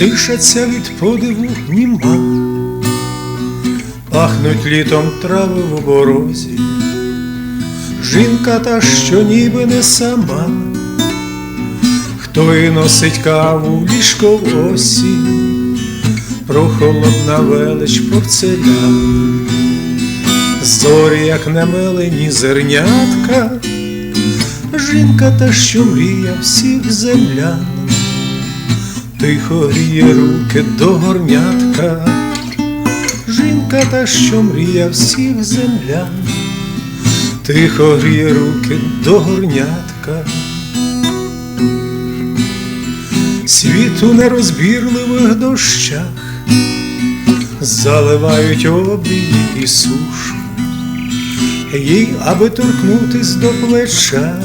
тишаться від подиву німа, пахнуть літом трави в оборозі, жінка та, що ніби не сама, хто і носить каву ліжко в осінь, прохолодна велич порцелян, зорі, як намелені зернятка, жінка та, що мрія всіх землян тихо гріє руки до горнятка, жінка та, що мрія всіх землян, тихо гріє руки до горнятка. Світ у нерозбірливих дощах заливають обрії і сушу, їй, аби торкнутись до плеча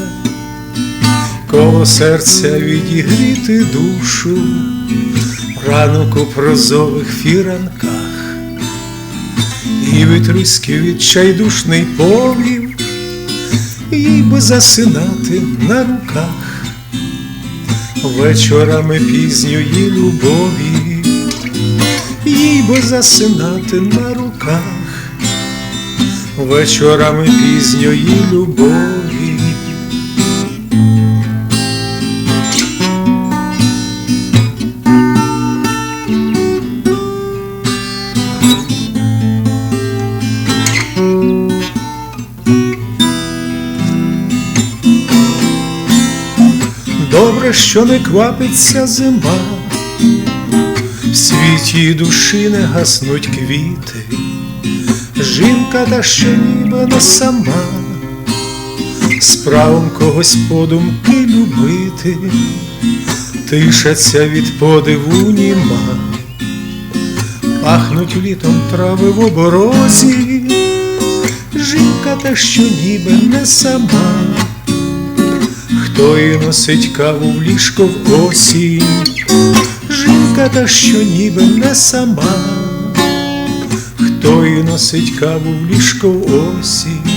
коло серця відігріти душу, ранок у прозових фіранках, і витриски відчайдушний повів, їй би засинати на руках, вечорами пізньої любові, їй би засинати на руках, вечорами пізньої любові. Добре, що не квапиться зима, в світі душі не гаснуть квіти, жінка та що ніби не сама, з правом когось подумки любити, тишаться від подиву німа, пахнуть літом трави в оборозі, жінка та що ніби не сама хто і носить каву в ліжко в осінь, жінка та що ніби не сама, хто і носить каву в ліжко в осінь.